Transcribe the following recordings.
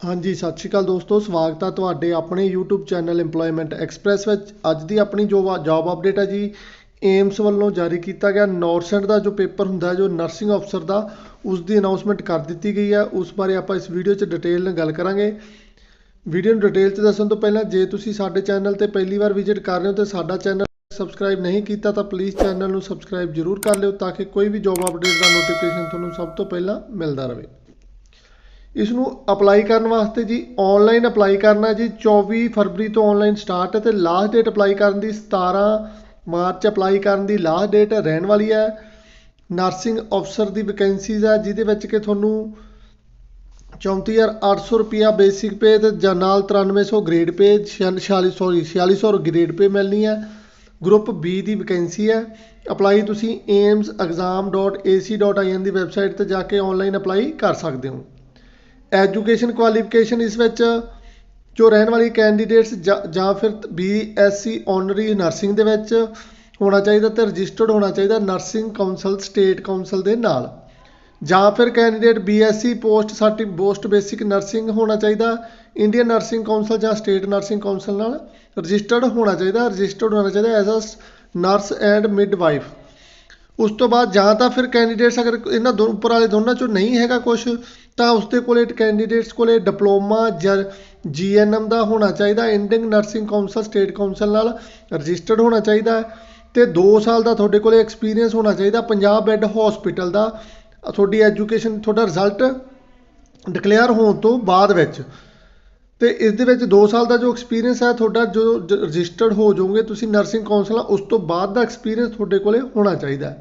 ਹਾਂਜੀ, ਸਤਿ ਸ਼੍ਰੀ ਅਕਾਲ ਦੋਸਤੋ, ਸਵਾਗਤ ਹੈ ਤੁਹਾਡੇ ਆਪਣੇ YouTube ਚੈਨਲ EMPLOYMENT ਐਕਸਪ੍ਰੈਸ ਵਿੱਚ। ਅੱਜ ਦੀ ਆਪਣੀ ਜੋ ਜੌਬ ਅਪਡੇਟ ਹੈ ਜੀ ਏਮਸ ਵੱਲੋਂ ਜਾਰੀ ਕੀਤਾ ਗਿਆ ਨੌਰਸੈਂਟ ਦਾ ਜੋ ਪੇਪਰ ਹੁੰਦਾ ਜੋ ਨਰਸਿੰਗ ਅਫਸਰ ਦਾ ਉਸ ਦੀ ਅਨਾਉਂਸਮੈਂਟ ਕਰ ਦਿੱਤੀ ਗਈ ਹੈ। ਉਸ ਬਾਰੇ ਆਪਾਂ ਇਸ ਵੀਡੀਓ 'ਚ ਡਿਟੇਲ ਨਾਲ ਗੱਲ ਕਰਾਂਗੇ। ਵੀਡੀਓ ਨੂੰ ਡਿਟੇਲ 'ਚ ਦੱਸਣ ਤੋਂ ਪਹਿਲਾਂ, ਜੇ ਤੁਸੀਂ ਸਾਡੇ ਚੈਨਲ ਤੇ ਪਹਿਲੀ ਵਾਰ ਵਿਜ਼ਿਟ ਕਰ ਰਹੇ ਹੋ ਤੇ ਸਾਡਾ ਚੈਨਲ ਸਬਸਕ੍ਰਾਈਬ ਨਹੀਂ ਕੀਤਾ, ਤਾਂ ਪਲੀਜ਼ ਚੈਨਲ ਨੂੰ ਸਬਸਕ੍ਰਾਈਬ ਜ਼ਰੂਰ ਕਰ ਲਿਓ, ਤਾਂ ਕਿ ਕੋਈ ਵੀ ਜੌਬ ਅਪਡੇਟ ਦਾ ਨੋਟੀਫਿਕੇਸ਼ਨ ਤੁਹਾਨੂੰ ਸਭ ਤੋਂ ਪਹਿਲਾਂ ਮਿਲਦਾ ਰਹੇ। ਇਸ ਨੂੰ ਅਪਲਾਈ ਕਰਨ ਵਾਸਤੇ ਜੀ ਆਨਲਾਈਨ ਅਪਲਾਈ ਕਰਨਾ ਜੀ 24 ਫਰਵਰੀ ਤੋਂ ਆਨਲਾਈਨ ਸਟਾਰਟ ਹੈ ਤੇ ਲਾਸਟ ਡੇਟ ਅਪਲਾਈ ਕਰਨ ਦੀ 17 ਮਾਰਚ ਅਪਲਾਈ ਕਰਨ ਦੀ ਲਾਸਟ ਡੇਟ ਰਹਿਣ ਵਾਲੀ ਹੈ। ਨਰਸਿੰਗ ਅਫਸਰ ਦੀ ਵੈਕੈਂਸੀਜ਼ ਹੈ, ਜਿਹਦੇ ਵਿੱਚ ਕਿ ਤੁਹਾਨੂੰ 34800 ਰੁਪਿਆ ਬੇਸਿਕ ਪੇ ਤੇ ਜਾਂ ਨਾਲ 9300 grade pay 46 sorry 4600 grade pay ਮਿਲਣੀ ਹੈ। ਗਰੁੱਪ ਬੀ ਦੀ ਵੈਕੈਂਸੀ ਹੈ। ਅਪਲਾਈ ਤੁਸੀਂ aims.exam.ac.in ਦੀ ਵੈਬਸਾਈਟ ਤੇ ਜਾ ਕੇ ਆਨਲਾਈਨ ਅਪਲਾਈ ਕਰ ਸਕਦੇ ਹੋ। ਐਜੂਕੇਸ਼ਨ ਕੁਆਲੀਫਿਕੇਸ਼ਨ ਇਸ ਵਿੱਚ ਜੋ ਰਹਿਣ ਵਾਲੀ ਕੈਂਡੀਡੇਟਸ ਜਾਂ ਫਿਰ ਬੀਐਸਸੀ ਆਨਰਰੀ ਨਰਸਿੰਗ ਦੇ ਵਿੱਚ ਹੋਣਾ ਚਾਹੀਦਾ ਤੇ ਰਜਿਸਟਰਡ ਹੋਣਾ ਚਾਹੀਦਾ ਨਰਸਿੰਗ ਕਾਉਂਸਲ ਸਟੇਟ ਕਾਉਂਸਲ ਦੇ ਨਾਲ। ਜਾਂ ਫਿਰ ਕੈਂਡੀਡੇਟ ਬੀਐਸਸੀ ਪੋਸਟ ਸਰਟੀ ਪੋਸਟ ਬੇਸਿਕ ਨਰਸਿੰਗ ਹੋਣਾ ਚਾਹੀਦਾ ਇੰਡੀਅਨ ਨਰਸਿੰਗ ਕਾਉਂਸਲ ਜਾਂ ਸਟੇਟ ਨਰਸਿੰਗ ਕਾਉਂਸਲ ਨਾਲ ਰਜਿਸਟਰਡ ਹੋਣਾ ਚਾਹੀਦਾ ਰਜਿਸਟਰਡ ਹੋਣਾ ਚਾਹੀਦਾ as a nurse and midwife ਉਸ ਤੋਂ ਬਾਅਦ ਜਾਂ ਤਾਂ ਫਿਰ ਕੈਂਡੀਡੇਟਸ ਅਗਰ ਇਹਨਾਂ ਦੋ, ਉੱਪਰ ਵਾਲੇ ਦੋਨਾਂ ਚੋਂ ਨਹੀਂ ਹੈਗਾ ਕੁਝ ਤਾਂ ਉਸਦੇ ਕੋਲੇ ਕੈਂਡੀਡੇਟਸ ਕੋਲੇ ਡਿਪਲੋਮਾ ਜਾਂ ਜੀਐਨਐਮ ਦਾ ਹੋਣਾ ਚਾਹੀਦਾ Indian nursing council state council ਨਾਲ ਰਜਿਸਟਰਡ ਹੋਣਾ ਚਾਹੀਦਾ ਹੈ। ਤੇ 2 ਸਾਲ ਦਾ ਤੁਹਾਡੇ ਕੋਲੇ ਐਕਸਪੀਰੀਅੰਸ ਹੋਣਾ ਚਾਹੀਦਾ ਪੰਜਾਬ ਬੈੱਡ ਹਸਪੀਟਲ ਦਾ। ਤੁਹਾਡੀ ਐਜੂਕੇਸ਼ਨ ਤੁਹਾਡਾ ਰਿਜ਼ਲਟ ਡਿਕਲੇਅਰ ਹੋਣ ਤੋਂ ਬਾਅਦ ਵਿੱਚ। ਤੇ ਇਸ ਦੇ ਵਿੱਚ 2 ਸਾਲ ਦਾ ਜੋ ਐਕਸਪੀਰੀਅੰਸ ਹੈ, ਤੁਹਾਡਾ ਜੋ ਰਜਿਸਟਰਡ ਹੋ ਜਾਓਗੇ ਤੁਸੀਂ ਨਰਸਿੰਗ ਕਾਉਂਸਲ ਉਸ ਤੋਂ ਬਾਅਦ ਦਾ ਐਕਸਪੀਰੀਅੰਸ ਤੁਹਾਡੇ ਕੋਲੇ ਹੋਣਾ ਚਾਹੀਦਾ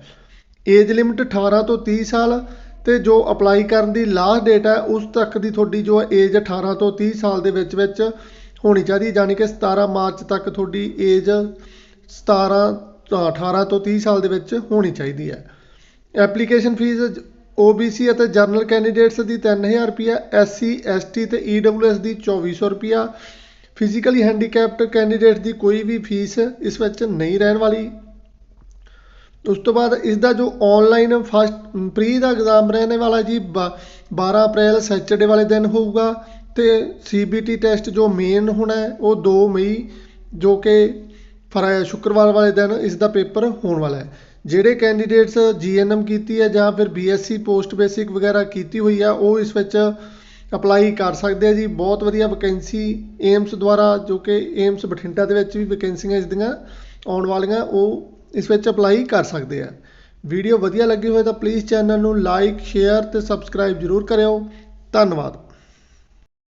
ਏਜ ਲਿਮਿਟ 18 ਤੋਂ 30 ਸਾਲ ਤੇ ਜੋ ਅਪਲਾਈ ਕਰਨ ਦੀ ਲਾਸਟ ਡੇਟ ਹੈ, ਉਸ ਤੱਕ ਦੀ ਤੁਹਾਡੀ ਜੋ ਏਜ 18 ਤੋਂ 30 ਸਾਲ ਦੇ ਵਿੱਚ ਵਿੱਚ ਹੋਣੀ ਚਾਹੀਦੀ ਯਾਨੀ ਕਿ 17 ਮਾਰਚ ਤੱਕ ਤੁਹਾਡੀ ਏਜ 17 18 ਤੋਂ 30 ਸਾਲ ਦੇ ਵਿੱਚ ਹੋਣੀ ਚਾਹੀਦੀ ਹੈ। ਐਪਲੀਕੇਸ਼ਨ ਫੀਸ OBC ਅਤੇ ਜਨਰਲ ਕੈਂਡੀਡੇਟਸ ਦੀ 3000 ਰੁਪਿਆ SC ST ਤੇ EWS ਦੀ 2400 ਰੁਪਿਆ ਫਿਜ਼ੀਕਲੀ ਹੈਂਡੀਕੈਪਡ ਕੈਂਡੀਡੇਟ ਦੀ ਕੋਈ ਵੀ ਫੀਸ ਇਸ ਵਿੱਚ ਨਹੀਂ ਰਹਿਣ ਵਾਲੀ। ਉਸ ਤੋਂ ਬਾਅਦ ਇਸ ਦਾ ਜੋ ਆਨਲਾਈਨ ਫਸਟ ਪ੍ਰੀ ਦਾ ਐਗਜ਼ਾਮ ਰਹਿਣੇ ਵਾਲਾ ਜੀ 12 ਅਪ੍ਰੈਲ ਸੈਚਰਡੇ ਵਾਲੇ ਦਿਨ ਹੋਊਗਾ। ਤੇ ਸੀਬੀਟੀ ਟੈਸਟ ਜੋ ਮੇਨ ਹੋਣਾ ਉਹ 2 ਮਈ, ਜੋ ਕਿ ਫਰ, ਸ਼ੁੱਕਰਵਾਰ ਵਾਲੇ ਦਿਨ ਇਸ ਦਾ ਪੇਪਰ ਹੋਣ ਵਾਲਾ ਹੈ। ਜਿਹੜੇ ਕੈਂਡੀਡੇਟਸ ਜੀਐਨਐਮ ਕੀਤੀ ਹੈ ਜਾਂ ਫਿਰ ਬੀਐਸਸੀ ਪੋਸਟ ਬੇਸਿਕ ਵਗੈਰਾ ਕੀਤੀ ਹੋਈ ਆ, ਉਹ ਇਸ ਵਿੱਚ ਅਪਲਾਈ ਕਰ ਸਕਦੇ ਆ ਜੀ। ਬਹੁਤ ਵਧੀਆ ਵੈਕੈਂਸੀ ਏਮਸ ਦੁਆਰਾ, ਜੋ ਕਿ ਏਮਸ ਬਠਿੰਡਾ ਦੇ ਵਿੱਚ ਵੀ ਵੈਕੈਂਸੀਆਂ ਇਸ ਦੀਆਂ ਆਉਣ ਵਾਲੀਆਂ, ਉਹ ਇਸ ਵਿੱਚ ਅਪਲਾਈ ਕਰ ਸਕਦੇ ਆ। ਵੀਡੀਓ ਵਧੀਆ ਲੱਗੀ ਹੋਵੇ ਤਾਂ ਪਲੀਜ਼ ਚੈਨਲ ਨੂੰ ਲਾਈਕ ਸ਼ੇਅਰ ਤੇ ਸਬਸਕ੍ਰਾਈਬ ਜ਼ਰੂਰ ਕਰਿਓ। ਧੰਨਵਾਦ।